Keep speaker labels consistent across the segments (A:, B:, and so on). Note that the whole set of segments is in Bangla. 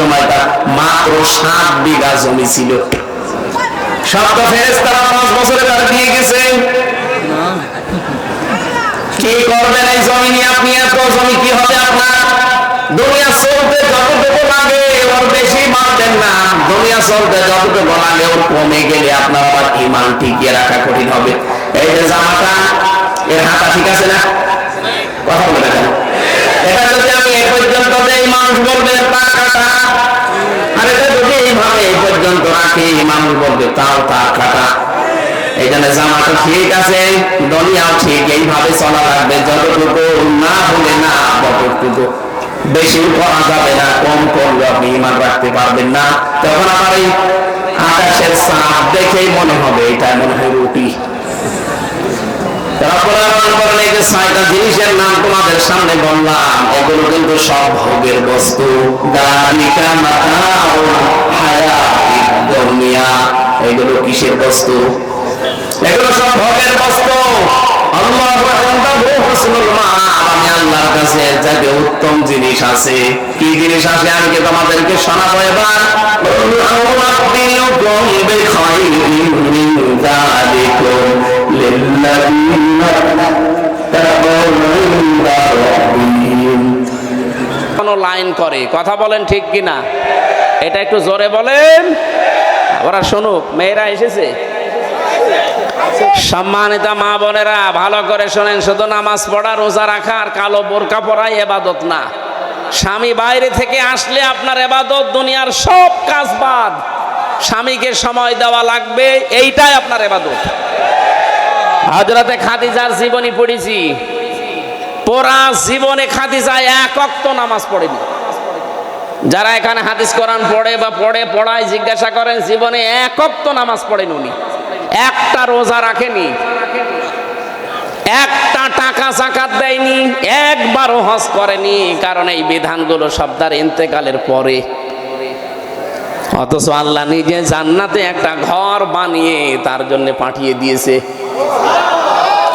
A: সময় তার মাত্র সাত বিঘা জমি ছিল। সপ্ত ফেরেস্তারা পাঁচ বছরে তার দিয়ে গেছে। কি করবেন এই জমি নিয়ে? আপনি এত জমি, কি হবে আপনার? দুনিয়া চলতে যতটুকু লাগে ওর বেশি মানতেন না। দুনিয়া চলতে যতটুকু লাগে ওর কমে গেলে আপনার আবার ইমান টিকিয়ে রাখা কঠিন হবে। এই যে জামাটা, এর হাতা ঠিক আছে না? কথা বলে না কেন এটা যদি আমি এ দেই মানুষ বলবে তা কাটা আর যদি এইভাবে এই পর্যন্ত রাখি মানুষ বলবে তাও তা কাটা এই জন্য জামাটা ঠিক আছে, দুনিয়াও ঠিক, এইভাবে চলা লাগবে, যতটুকু না হলে না, ততটুকু। বেশি করা যাবে না, কম করলে আপনি ইমান রাখতে পারবেন না। তখন আমার এই আকাশের চাঁদ দেখেই মনে হবে, এটা মনে হয় রুটি। এই যে ছয়টা জিনিসের নাম তোমাদের সামনে বললাম। এগুলো কিন্তু সব ভোগের বস্তু। দালিকা মাতাউ হায়াতিদ দুনিয়া। এগুলো কিসের বস্তু? এগুলো সব ভোগের বস্তু। উত্তম জিনিস আছে, কি জিনিস আছে আমি তোমাদেরকে
B: লাইন করে, কথা বলেন ঠিক কিনা? এটা একটু জোরে বলেন। ওরা শুনুক, মেয়েরা এসেছে। সম্মানিত মা বোনেরা, ভালো করে শোনেন, শুধু নামাজ পড়া, রোজা রাখার কালো বোরকা পরাই এবাদত না। স্বামী বাইরে থেকে আসলে আপনার এবাদত, দুনিয়ার সব কাজ বাদ। স্বামীকে সময় দেওয়া লাগবে, এইটাই আপনার এবাদত। হজরতে খাদিজার জীবনী পড়েছি। পোরা জীবনে খাদিজা এক অক্ত নামাজ পড়েনি। যারা এখানে হাদিস কোরআন পড়ে বা পড়ে, পড়ায় জিজ্ঞাসা করেন, জীবনে এক অক্ত নামাজ পড়েন উনি। একটা রোজা রাখেনি। একটা টাকা জাকাত দেয়নি, একবারও হজ করেনি কারণ এই বিধানগুলো সব তার ইন্তেকালের পরে। অথচ আল্লাহ নিজে জান্নাতে একটা ঘর বানিয়ে তার জন্য পাঠিয়ে দিয়েছে।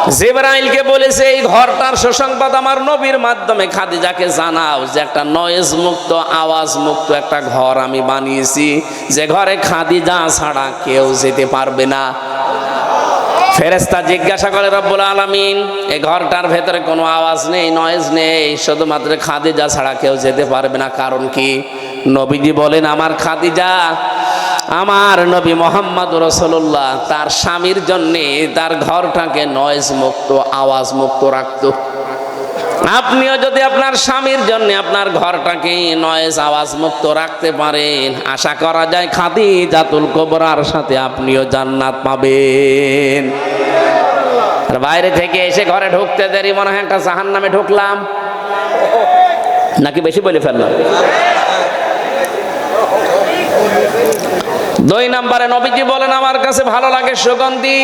B: জেবরাইলকে বলেছে, এই ঘরটার সুসংবাদ আমার নবীর মাধ্যমে। খাদিজাকে জানাও যে একটা নয়েজ মুক্ত, আওয়াজ মুক্ত একটা ঘর আমি বানিয়েছি। যে ঘরে খাদিজা ছাড়া কেউ যেতে পারবে না। ফেরেস্তা জিজ্ঞাসা করে, রব্বুল আলামিন এই ঘরটার ভেতরে কোনো আওয়াজ নেই নয়েজ নেই, শুধুমাত্র খাদিজা ছাড়া কেউ যেতে পারবে না। কারণ কি? নবীজি বলেন, আমার খাদিজা আমার নবী মোহাম্মদ রসল্লাহ, তার স্বামীর জন্যে তার ঘরটাকে নয়েজ মুক্ত, আওয়াজ মুক্ত রাখতো। আপনিও যদি আপনার স্বামীর জন্য আপনার ঘরটাকে নয়েজ আওয়াজ মুক্ত রাখতে পারেন, আশা করা যায় খাদি জাতুল কোবরার সাথে আপনিও জান্নাত পাবেন। আর বাইরে থেকে এসে ঘরে ঢুকতে দেরি, মনে হয় একটা জাহান নামে ঢুকলাম। নাকি বেশি বলে ফেললাম? দুই নম্বরে নবীজি বলেন, আমার কাছে ভালো লাগে সুগন্ধি।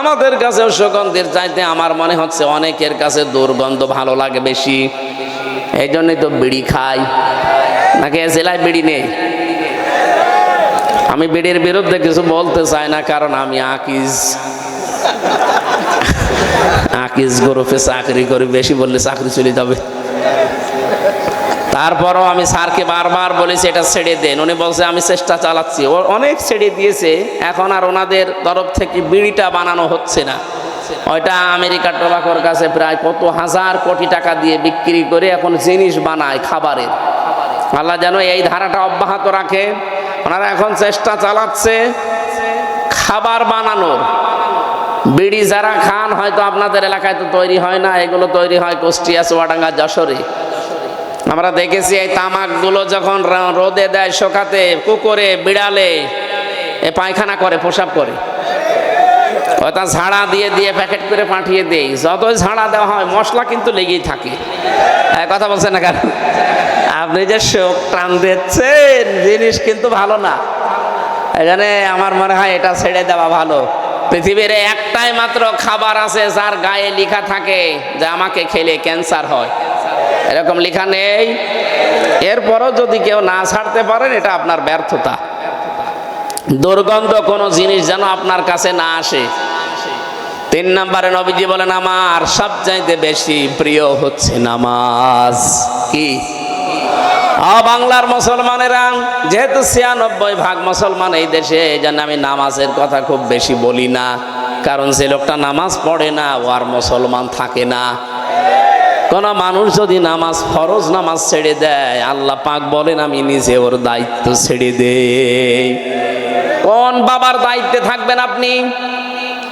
B: আমাদের কাছেও সুগন্ধির চাইতে আমার মনে হচ্ছে অনেকের কাছে দুর্গন্ধ ভালো লাগে বেশি। এই জন্যই তো বিড়ি খাই। নাকি জেলায় বিড়ি নেই? আমি বিড়ির বিরুদ্ধে কিছু বলতে চাই না, কারণ আমি আকিজ। আকিজ গ্রুপে চাকরি করি, বেশি বললে চাকরি চলে যাবে। তারপরও আমি স্যারকে বারবার বলেছি, এটা ছেড়ে দেন। উনি বলছে, আমি চেষ্টা চালাচ্ছি। ও অনেক ছেড়ে দিয়েছে, এখন আর ওনাদের তরফ থেকে বিড়িটা বানানো হচ্ছে না। ওইটা আমেরিকা টোবাকোর কাছে প্রায় কত হাজার কোটি টাকা দিয়ে বিক্রি করে এখন জিনিস বানায় খাবারের। আল্লাহ যেন এই ধারাটা অব্যাহত রাখে। ওনারা এখন চেষ্টা চালাচ্ছে খাবার বানানোর। বিড়ি যারা খান, হয়তো আপনাদের এলাকায় তো তৈরি হয় না, এগুলো তৈরি হয় কুষ্টিয়া, চুয়াডাঙ্গা, যশোরে। আমরা দেখেছি এই তামাকগুলো যখন রোদে দেয় শোকাতে কুকুরে বিড়ালে, এ পায়খানা করে, প্রসাব করে। ওটা ঝাড়া দিয়ে দিয়ে প্যাকেট করে পাঠিয়ে দেই। যতই ঝাড়া দেওয়া হয়, মশলা কিন্তু লেগেই থাকে। কথা বলছেন না কেন? আপনি যে শোক টান দিচ্ছেন, জিনিস কিন্তু ভালো না। এখানে আমার মনে হয় এটা ছেড়ে দেওয়া ভালো। পৃথিবীর একটাই মাত্র খাবার আছে, যার গায়ে লেখা থাকে যে আমাকে খেলে ক্যান্সার হয়। এরকম লেখা নেই। এরপরও যদি কেউ না ছাড়তে পারেন, এটা আপনার ব্যর্থতা। দুর্গন্ধ কোনো জিনিস যেন আপনার কাছে না আসে। তিন নম্বরে নবীজি বলেন, আমার সবচাইতে বেশি প্রিয় হচ্ছে নামাজ। কি? বাংলার মুসলমানেরা, যেহেতু ছিয়ানব্বই ভাগ মুসলমান এই দেশে, এই জন্য আমি নামাজের কথা খুব বেশি বলি না। কারণ যে লোকটা নামাজ পড়ে না, ও আর মুসলমান থাকে না। কোন মানুষ যদি নামাজ, ফরজ নামাজ ছেড়ে দেয়, আল্লাহ পাক বলেন, আমি নিজে ওর দায়িত্ব ছেড়ে দে কোন বাবার দায়িত্বে থাকবেন আপনি?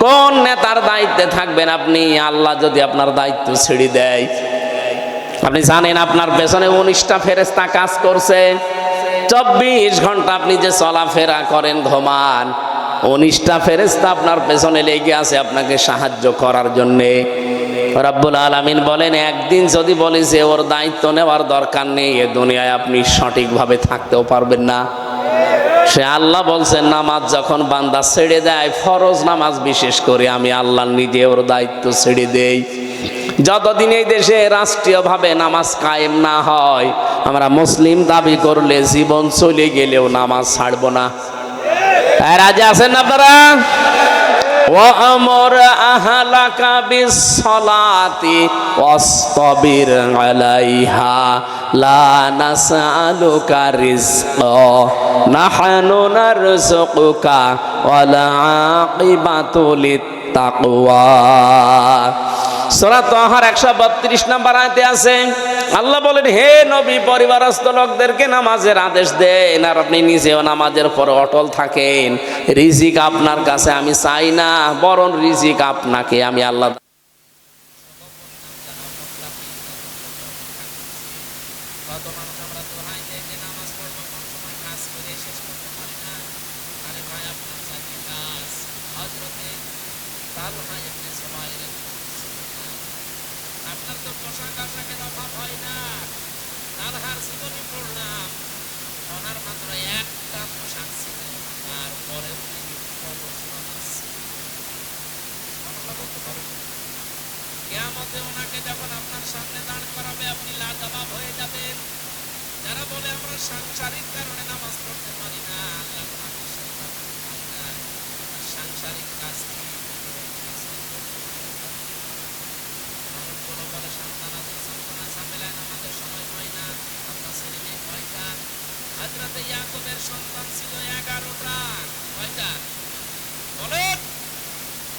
B: কোন নেতার দায়িত্বে থাকবেন আপনি? আল্লাহ যদি আপনার দায়িত্ব ছেড়ে দেয়। আপনি জানেন, আপনার পেছনে উনিশটা ফেরেস্তা কাজ করছে। চব্বিশ ঘণ্টা আপনি যে চলাফেরা করেন, ঘুমান, উনিশটা ফেরেস্তা আপনার পেছনে লেগে আছে আপনাকে সাহায্য করার জন্যে। রাব্বুল আলামিন বলেন, একদিন যদি বলি যে ওর দায়িত্ব নেওয়ার দরকার নেই, এ দুনিয়ায় আপনি সঠিকভাবে থাকতেও পারবেন না। সে আল্লাহ বলছেন নামাজ যখন বান্দা ছেড়ে দেয়, ফরজ নামাজ বিশেষ করে আমি আল্লাহ নিজে ওর দায়িত্ব ছেড়ে দেই। যতদিন এই দেশে রাষ্ট্রীয়ভাবে নামাজ কায়েম না হয়, আমরা মুসলিম দাবি করলে জীবন চলে গেলেও নামাজ ছাড়বো না। রাজা আছেন আপনারা? وأمر أهلك بالصلاة واصطبر عليها لا نسألك رزقا نحن نرزقك والعاقبة للتقوى সোরা তহার একশো বত্রিশ নাম্বার আয়তে আছে, আল্লাহ বলেন, হে নবী, পরিবারস্থ লোকদেরকে নামাজের আদেশ দেন, আর আপনি নিজেও নামাজের পর অটল থাকেন। রিজিক আপনার কাছে, আমি চাই না, বরং রিজিক আপনাকে, আমি আল্লাহ কত মানুষ আমরা দোহাই দেই যে নামাজ পড়ব কোন সময় কাজ করে শেষ করতে পারি না আরে ভাই আপনার চাকরি কাজ হজরতে তালহা ইবনে সুবাইর আপনার তো পোশাক আশাকের অভাব হয় না তালহার জীবনী পড়লাম ওনার মাত্র একটা পোশাক ছিল তারপরে উনি খবর শোনাচ্ছেন সুবহানাল্লাহ বলতে পারেন কেয়ামতে ওনাকে যখন আপনার সামনে দাঁড় করাবে আপনি লাজবাব হয়ে যাবেন যারা বলে আমরা সাংসারিক কারণে নামাজ পড়তে পারি না আল্লাহ আমাকে সন্তান পাই না সাংসারিক কাজ কি মানুষগুলো বলে সন্তান আছে সন্তান আছে ঝামেলায় নামাজের সময় হয় না আপনার ছেলে মেয়ে কয়টা হাজরাতে ইয়াকুবের সন্তান ছিল এগারোটা কয়টা বলেন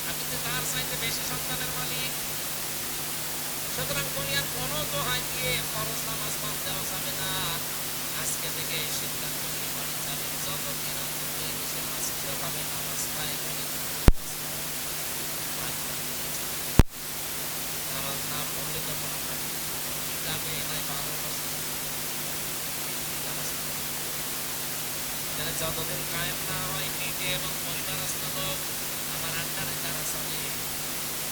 B: আপনি তো তার চাইতে বেশি সন্তানের মালিক সুতরাং দুনিয়ার কোনো দোহাই দিয়ে ফরজ নামাজ বাদ দেওয়া যাবে না আজকে থেকে এই সিদ্ধান্ত নিয়ে বাড়ি যাবেন যতদিন অন্তত এই দেশে রাষ্ট্রীয়ভাবে নামাজ কায়েম হবে নামাজ না পড়লে তখন আপনাকে যাবে নাই বারো বছর নামাজ পড়বে। এখানে যতদিন কায়েম না হয়, নিজে এবং পরিবারস্থ লোক আমার আন্ডারে যারা চলে,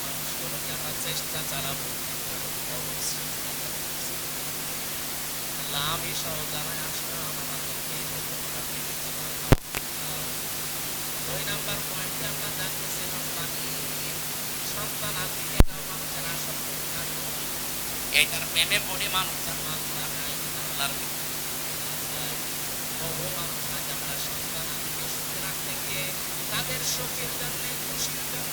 B: মানুষগুলোকে আমরা চেষ্টা চালাবো। আল্লাহ, আমি সহ যারা আসলাম আমাদেরকে দুই নাম্বার পয়েন্টে আমরা জানতেছিলাম পানি সন্তান আদি মানুষের আসক্ত এইটার প্রেমে মানুষ যেন আল্লাহ নাই আল্লাহর বহু মানুষ আজ আমরা সন্তান আদিকে সুখে রাখতে গিয়ে তাদের সুখের জন্য খুশির জন্য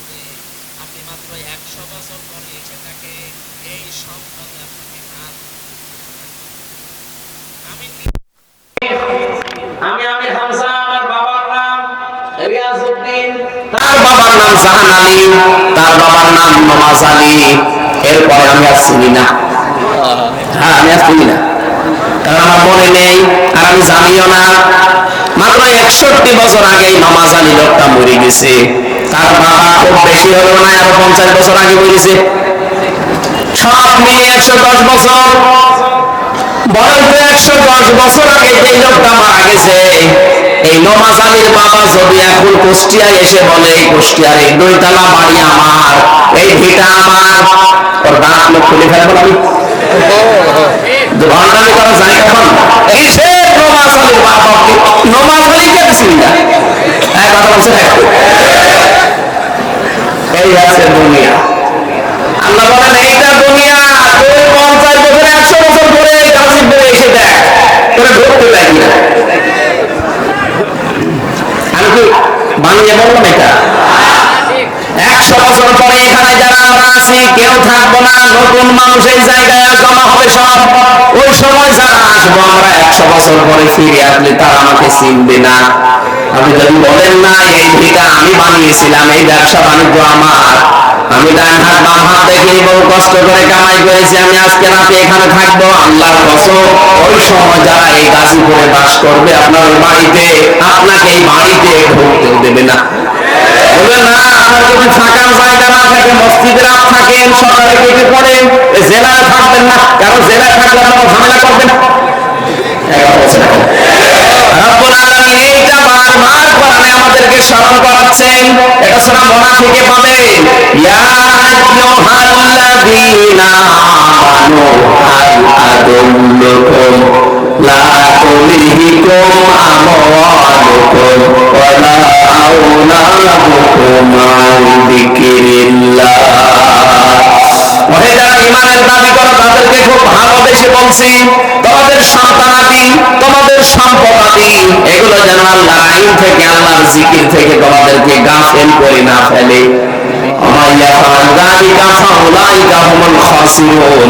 B: আপনি মাত্র একশো বছর পরে এসে তাকে এই সম্পদে আপনাকে হাত আমি আমি হামজা আমার বাবার নাম রিয়াজউদ্দিন।
A: তার বাবার নাম জাহান আলী তার বাবার নাম নমাজ আলী। এরপরে আমি আর চিনি না। হ্যাঁ আমি আর চিনি না। কারণ আমার মনে নেই আর আমি জানিও না। মাত্র একষট্টি বছর আগে এই নমাজ আলী লোকটা মরে গেছে। তার বাবা খুব বেশি হলো না, আরও পঞ্চাশ বছর আগে মরেছে সব মিলিয়ে একশো দশ বছর। বয়স একশো দশ বছর আগে যে লোকটা মারা গেছে, এই নমাজ আলীর বাবা যদি এখন কুষ্টিয়ায় এসে বলে, এই কুষ্টিয়ার এই দুইতলা বাড়ি আমার, এই ভিটা আমার। ওর দাঁত লোক খুলে ফেলব আমি। ভণ্ডামি করা কখন এই সে বাড়ির মা বাপকে নমাজ হলেই কে কিছুই না। হ্যাঁ কথা বলছে না এই আছে দুনিয়া আল্লাহ বলেন এইটা দুনিয়া তুই পঞ্চাশ বছর একশো বছর পরে গাজীপুরে এসে দেখ তোরা ঢুকতে পারি না আমি কি বানিয়ে বললাম এটা একশো বছর পরে এখানে যারা আমরা আছি কেউ থাকব না নতুন মানুষ এই জায়গায় জমা হবে সব। ওই সময় যারা আসব আমরা একশো বছর পরে ফিরে আসলে তারা আমাকে চিনবে না। আপনি যদি বলেন, না, এই ভিটা আমি বানিয়েছিলাম, এই ব্যবসা বাণিজ্য আমার। আমি ডান হাত, বাম হাত দেখে বহু কষ্ট করে কামাই করেছি, আমি আজকে রাতে এখানে থাকব, আল্লাহর কসম, ওই সময় যারা এই গাজীপুরে বাস করবে, আপনার বাড়িতে, আপনাকে এই বাড়িতে ঢুকতেও দেবে না। বলবেন না, আপনার যদি থাকার জায়গা না থাকে, মসজিদে রাত থাকেন, সকালে কেটে পড়েন জেলায় থাকবেন না, কারণ জেলায় থাকলে আপনারা ঝামেলা করবেন এইটা বারবার আমাদেরকে স্মরণ করাচ্ছেন। এটা সূরা মুনাফিকে পাবেন ইয়া আইয়ুহাল্লাযীনা ওয়ালা আওলাদুকুম আন যিকিরিল্লাহ ওহে যারা ইমানের দাবি করো তাদেরকে খুব ভালোবেসে বলছি তোমাদের সন্তানাদি তোমাদের সম্পদাদি এগুলো যেন আল্লাহ আইন থেকে আল্লাহর জিকির থেকে তোমাদেরকে গাফেল করে না ফেলে আমাইয়া ফাআল যালিকা ফাউলাইকা হুমুল খাসিরুন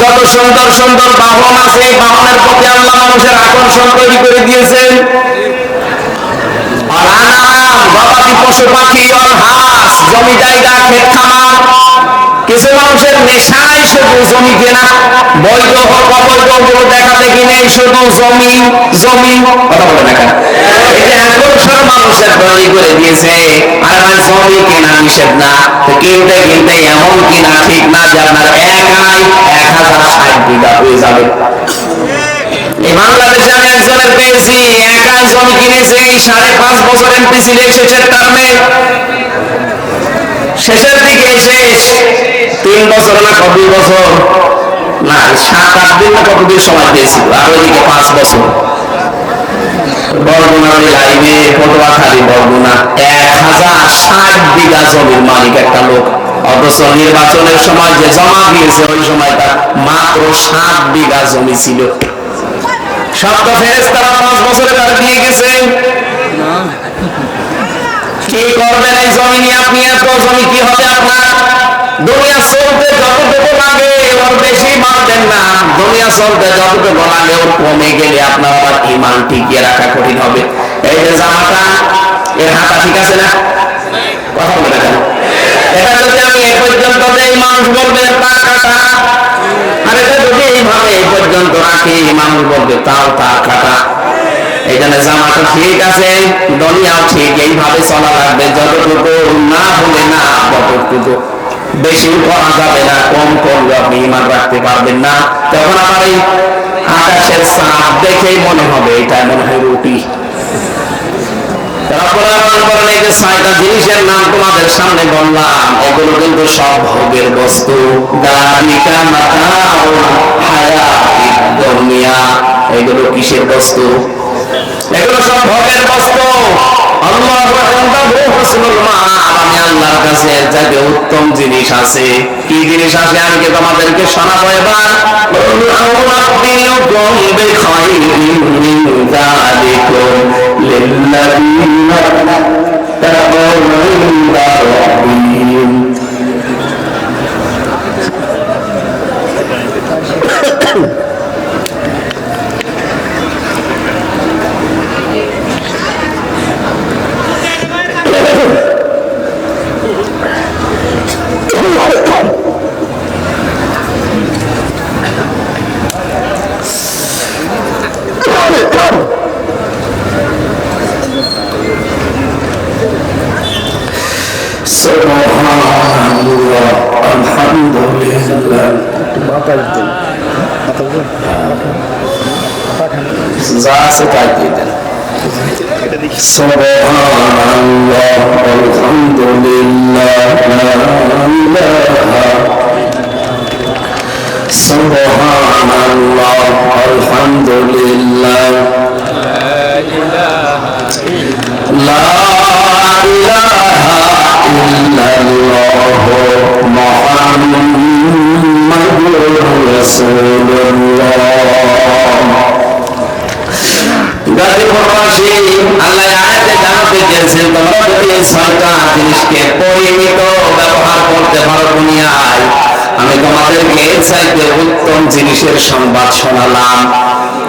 A: যত সুন্দর সুন্দর বাহন আছে বাহনের প্রতি আল্লাহ মানুষের আকর্ষণ তৈরি করে দিয়েছেন। গবাদি পশু পাখি আর হাঁস, জমি জায়গা, ক্ষেত খামার কিছু মানুষের নেশাই শুধু জমি কেনা। বৈধ হোক অবৈধগুলো দেখা দেখি নেই, শুধু জমি জমি। কথা বলে কেন? তৈরি করে দিয়েছে, আর জমি কেনা কিনা ঠিক না একাই এক হাজার পেয়েছি জমি কিনেছে সাড়ে পাঁচ বছর এমপি শেষের টার্মে শেষের দিকে শেষ তিন বছর না কত বছর? না, সাত, আট দিন না কতদিন সময় পেয়েছিল আর ওইদিকে পাঁচ বছর। জমির মালিক একটা লোক। নির্বাচনের জমা দিয়েছে, ওই সাত বিঘা জমি ছিল। তারা পাঁচ বছরে তার দিয়ে গেছে। কমে গেলে আপনার আবার হবে। এই যে জামাটা, এর হাতা ঠিক আছে না? যদি আমি এ পর্যন্ত মানুষ বলবে তা কাটা। আর যদি এইভাবে এই পর্যন্ত মানুষ বলবে তাও তা কাটা। এই জন্য জামাটা ঠিক আছে, দুনিয়াও ঠিক, এইভাবে চলা লাগবে, যতটুকু না হলে না ততটুকু। বেশি করা যাবে না, কম করলে আপনি ইমান রাখতে পারবেন না। তখন আমার এই আকাশের চাঁদ দেখেই মনে হবে, এটা মনে হয় রুটি। এগুলো কিসের বস্তু? এগুলো সব ভোগের বস্তু আল্লাহ ইনদাহু হুসনুল মাআব আমি আল্লাহর কাছে এর চাইতে উত্তম জিনিস আছে কি জিনিস আছে আমি কি তোমাদেরকে শোনাবো এবার أنبئكم بخير من ذلكم للذين اتقوا عند ربهم আমি তোমাদেরকে চাইতে উত্তম জিনিসের সংবাদ শোনালাম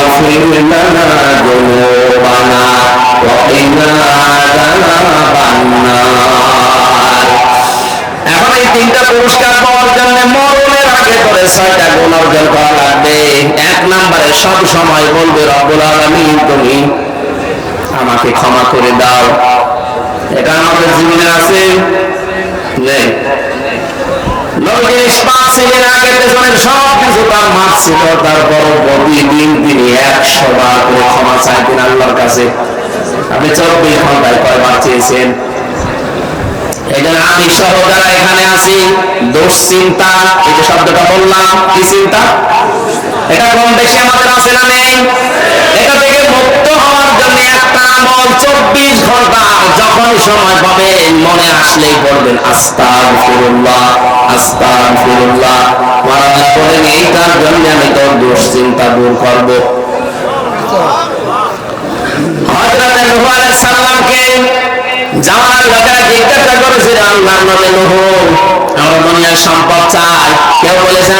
A: লানা যুনুবানা ওয়া কিনা আযাবান এখন এই তিনটা পুরস্কার পাওয়ার জন্য মরণের আগে করে ছয়টা গুণ অর্জন করা লাগবে। এক নম্বরে সব সময় বলবে, রব্বুল আলামিন, তুমি আমাকে ক্ষমা করে দাও। এটা আমাদের জীবনে আছে। নেই নবী ইসমাত ছিলেন আগে পেছনের সব কিছু তার মাছ ছিল তারপর প্রতিদিন তিনি একশো বার করে ক্ষমা চাইতেন আল্লাহর কাছে। আপনি চব্বিশ ঘন্টায় কয়বার চেয়েছেন? আমি সহ যারা এখানে আছি, দুশ্চিন্তা, এই যে শব্দটা বললাম, কি চিন্তা? এটা এটা থেকে আমল চব্বিশ ঘণ্টা যখন সময় পাবেন মনে আসলেই পড়বেন আস্তাগ ফিরুল্লাহ আস্তাগ ফিরুল্লাহ মারা করেন এইটার জন্য আমি তোর দুশ্চিন্তা দূর করব। হজরত নূহ আলাইহিস সালামকে জামানার লোকেরা জিজ্ঞাসা করেছিল আল্লাহর নবী নূহ আমরা দুনিয়ার সম্পদ চাই কেউ বলেছে আমি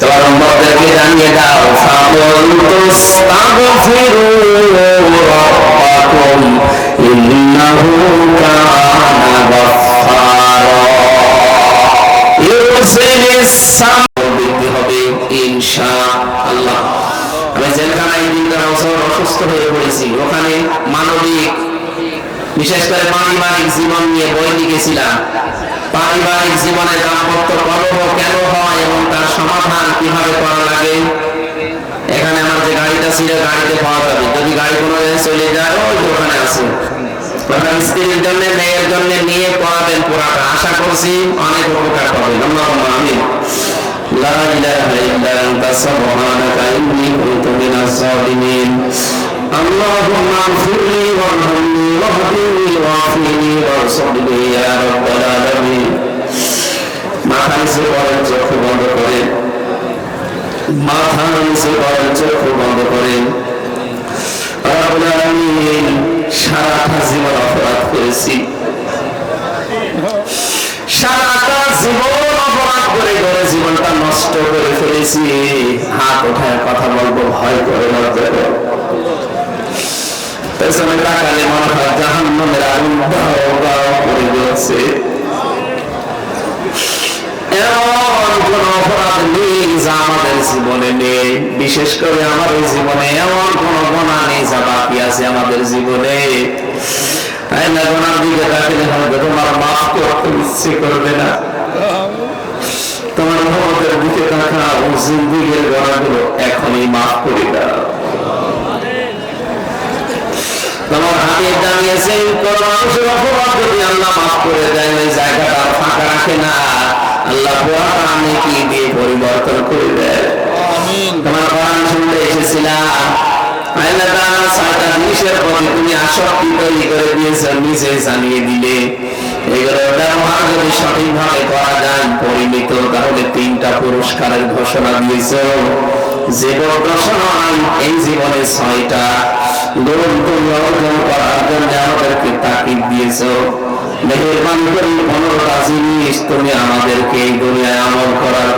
A: তোমার উম্মতদেরকে জানিয়ে দাও ফাকুলতুস্তাগফিরু রাব্বাকুম ইন্নাহু কানা গাফফারা মানবিক বিশেষ করে জীবন নিয়ে বই লিখেছিলাম পারিবারিক জীবনে দাম্পত্য কলহ কেন হয় এবং তার সমাধান কিভাবে করা লাগে এখানে আমার যে গাড়িটা ছিল গাড়িতে পাওয়া যাবে যদি গাড়ি কোনো জায়গায় চলে যায় ওই যে ওখানে আছে ওখানে স্ত্রীর জন্য মেয়ের জন্য নিয়ে পড়াবেন পুরাটা আশা করছি অনেক উপকার পাবেন আল্লাহুম্মা আমিন লা ইলাহা ইল্লা আনতা সুবহানাকা ইন্নী কুনতু মিনাজ জালিমিন اللهم اغفر لي وارحمني واهدني وعافني وارزقني يا رب العالمين মাথা নিচে করেন চক্ষু বন্ধ করেন মাথা নিচে করেন চক্ষু বন্ধ করেন রব্বুল আলামিন সারাটা জীবন অপরাধ করেছি সারাটা জীবন অপরাধ করে করে জীবনটা নষ্ট করে ফেলেছি হাত ওঠায় কথা বলবো ভয় করে লজ্জা করে পেছনে তাকালে দাও করে জ্বলছে এমন জীবনে এমন কোন গোনা নেই যা বাকি আছে আমাদের জীবনে দিকে তাকালে তোমার মাফ করতে ইচ্ছে করবে না তোমার মহম্মদের দিকে তাকা ও জিন্দিগির গোনাগুলো এখনই মাফ করে দাও। তোমার হাতে দাঁড়িয়েছেন কোন মানুষের অপরাধ যদি আল্লাহ মাফ করে দেয় ওই জায়গাটা ফাঁকা রাখে না। আল্লাহ পুরাটা আমি কি দিয়ে পরিবর্তন করে দেয় তোমার কোরআন শুনতে এসেছিলাম। আল্লাহ তাআলা ছয়টা জিনিসের প্রতি তুমি আসক্তি তৈরি করে দিয়েছ নিজে জানিয়ে দিলে। এগুলো ব্যবহার যদি সঠিকভাবে করা যায় পরিমিত তাহলে তিনটা পুরস্কারের ঘোষণা দিয়েছ। জীবন দশনায় এই জীবনে ছয়টা। জন্য আমাদেরকে এই দুনিয়ায় আমল করার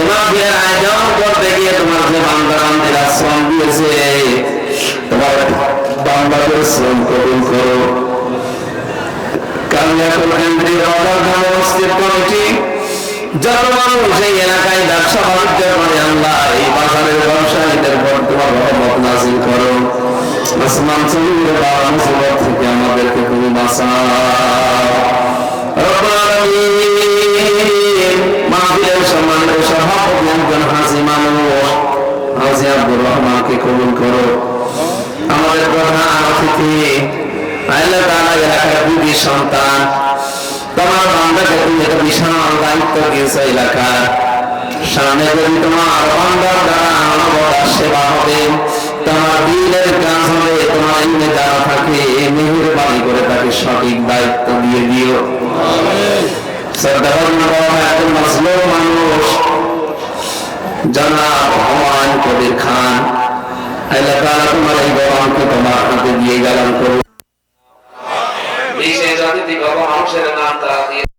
A: ইমামের আয়োজন করতে গিয়ে তোমার যে বান্দা বান্দিরা শ্রম দিয়েছে তোমার বান্দাদের শ্রম কবুল করো কালিয়াকুল কেন্দ্রীয় মসজিদ কমিটি যত মানুষ এই এলাকায় ব্যবসা বাণিজ্য করে আল্লাহ, এই বাজারের ব্যবসায়ীদের উপর তোমার রহমত নাজিল করো। আসমান জমিনের বাবা মুসিবত থেকে আমাদেরকে তুমি বাঁচাও। মাহফিলের সম্মানিত সভাপতি একজন হাজি সন্তান বান্দাকে তুমি বিশাল দায়িত্ব দিয়েছ এলাকার সামনে যদি তোমার বান্দার সেবা হবে তোমার করে খান আল্লাহ এই গরমকে তোমার হাতে দিয়ে গেলাম করুন বিশেষ